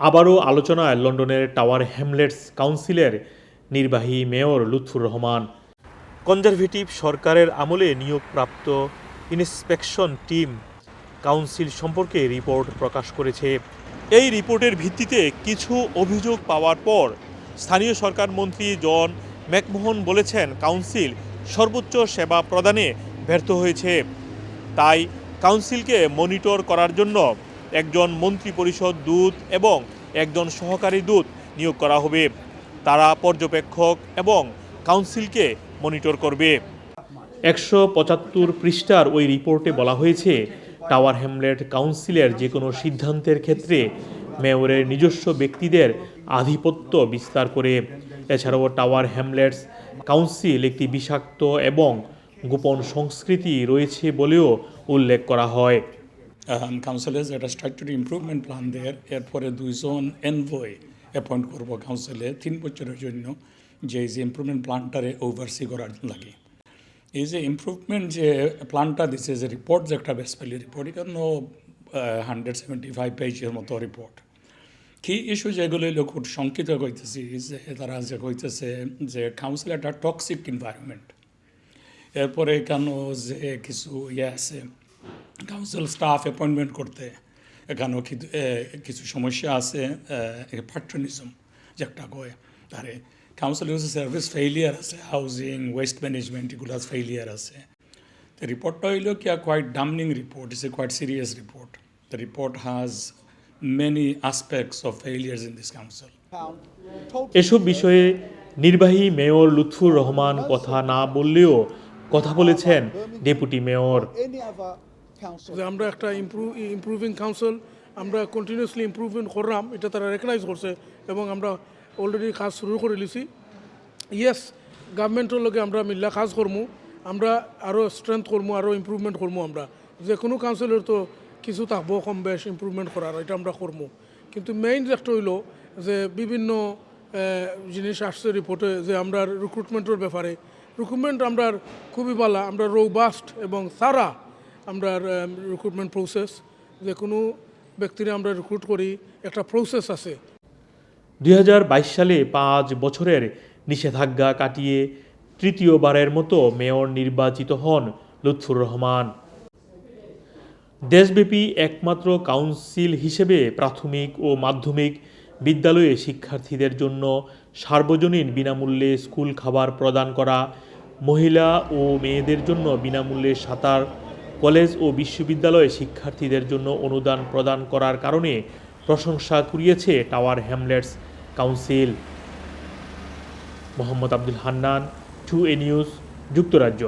আবারও আলোচনায় লন্ডনের টাওয়ার হ্যামলেটস কাউন্সিলের নির্বাহী মেয়র লুৎফুর রহমান। কনজারভেটিভ সরকারের আমলে নিয়োগপ্রাপ্ত ইন্সপেকশন টিম কাউন্সিল সম্পর্কে রিপোর্ট প্রকাশ করেছে। এই রিপোর্টের ভিত্তিতে কিছু অভিযোগ পাওয়ার পর স্থানীয় সরকার মন্ত্রী জন ম্যাকমোহন বলেছেন, কাউন্সিল সর্বোচ্চ সেবা প্রদানে ব্যর্থ হয়েছে। তাই কাউন্সিলকে মনিটর করার জন্য একজন মন্ত্রী পরিষদ দূত এবং একজন সহকারী দূত নিয়োগ করা হবে। তারা পর্যবেক্ষক এবং কাউন্সিলকে মনিটর করবে। একশো পঁচাত্তর পৃষ্ঠার ওই রিপোর্টে বলা হয়েছে, টাওয়ার হ্যামলেট কাউন্সিলের যে কোনো সিদ্ধান্তের ক্ষেত্রে মেয়রের নিজস্ব ব্যক্তিদের আধিপত্য বিস্তার করে। এছাড়াও টাওয়ার হ্যামলেটস কাউন্সিল একটি বিষাক্ত এবং গোপন সংস্কৃতি রয়েছে বলেও উল্লেখ করা হয়। Um, councillors একটা স্ট্রাকচার ইমপ্রুভমেন্ট প্ল্যান দেয় এরপরে দুইজন এনভয় অ্যাপয়েন্ট করব কাউন্সিলে তিন বছরের জন্য যে যে ইমপ্রুভমেন্ট প্ল্যানটারে ওভারসি করার লাগে। এই যে ইমপ্রুভমেন্ট যে প্ল্যানটা দিছে যে রিপোর্ট যে একটা বেসপেলি রিপোর্ট এখানে হান্ড্রেড সেভেন্টি ফাইভ পেজের মতো রিপোর্ট কি ইস্যু যেগুলো খুব শঙ্কিত কইতেছি যে তারা যে কইতেছে যে কাউন্সিল একটা টক্সিক এনভায়রনমেন্ট এরপরে এখানেও যে কিছু ইয়ে আছে কাউন্সিল স্টাফ অ্যাপয়েন্টমেন্ট করতে। এখানেও কিছু সমস্যা আছে প্যাট্রনিজম যে একটা কয়, তারে। কাউন্সিল সার্ভিস ফেইলিয়ার আছে হাউজিং ওয়েস্ট ম্যানেজমেন্ট এগুলো ফেইলিয়ার আছে। তো রিপোর্টটা হইল কি quite damning report is a quite serious report the report has many aspects of failures in this council এসব বিষয়ে নির্বাহী মেয়র লুৎফুর রহমান কথা না বললেও কথা বলেছেন ডেপুটি মেয়র. যে আমরা একটা ইমপ্রুভ কাউন্সিল আমরা কন্টিনিউসলি ইমপ্রুভমেন্ট করলাম এটা তারা রেকগনাইজ করছে এবং আমরা অলরেডি কাজ শুরু করে লিছি ইয়েস গভর্নমেন্টের লগে আমরা মিল্লা কাজ করমু, আমরা আরও স্ট্রেংথ করমু আরও ইমপ্রুভমেন্ট করমু আমরা। যে কোনো কাউন্সিলের তো কিছু থাকব কম বেশ ইমপ্রুভমেন্ট করার এটা আমরা করমু। কিন্তু মেইন একটা হইল যে বিভিন্ন জিনিস আসছে রিপোর্টে যে আমরা রিক্রুটমেন্টের ব্যাপারে। রিক্রুটমেন্ট আমরা খুবই ভালো, আমরা রোবাস্ট এবং সারা আমরা রিক্রুটমেন্ট প্রসেস যে কোনো ব্যক্তিরা আমরা রিক্রুট করি, একটা প্রসেস আছে। দু হাজার বাইশ সালে পাঁচ বছরের নিষেধাজ্ঞা কাটিয়ে তৃতীয়বারের মতো মেয়র নির্বাচিত হন লুৎফুর রহমান। দেশব্যাপী একমাত্র কাউন্সিল হিসেবে প্রাথমিক ও মাধ্যমিক বিদ্যালয়ে শিক্ষার্থীদের জন্য সার্বজনীন বিনামূল্যে স্কুল খাবার প্রদান করা, মহিলা ও মেয়েদের জন্য বিনামূল্যে সাঁতার কলেজ ও বিশ্ববিদ্যালয়ে শিক্ষার্থীদের জন্য অনুদান প্রদান করার কারণে প্রশংসা কুড়িয়েছে Tower Hamlets council. Mohammad Abdul Hannan, two এ নিউজ, যুক্তরাজ্য।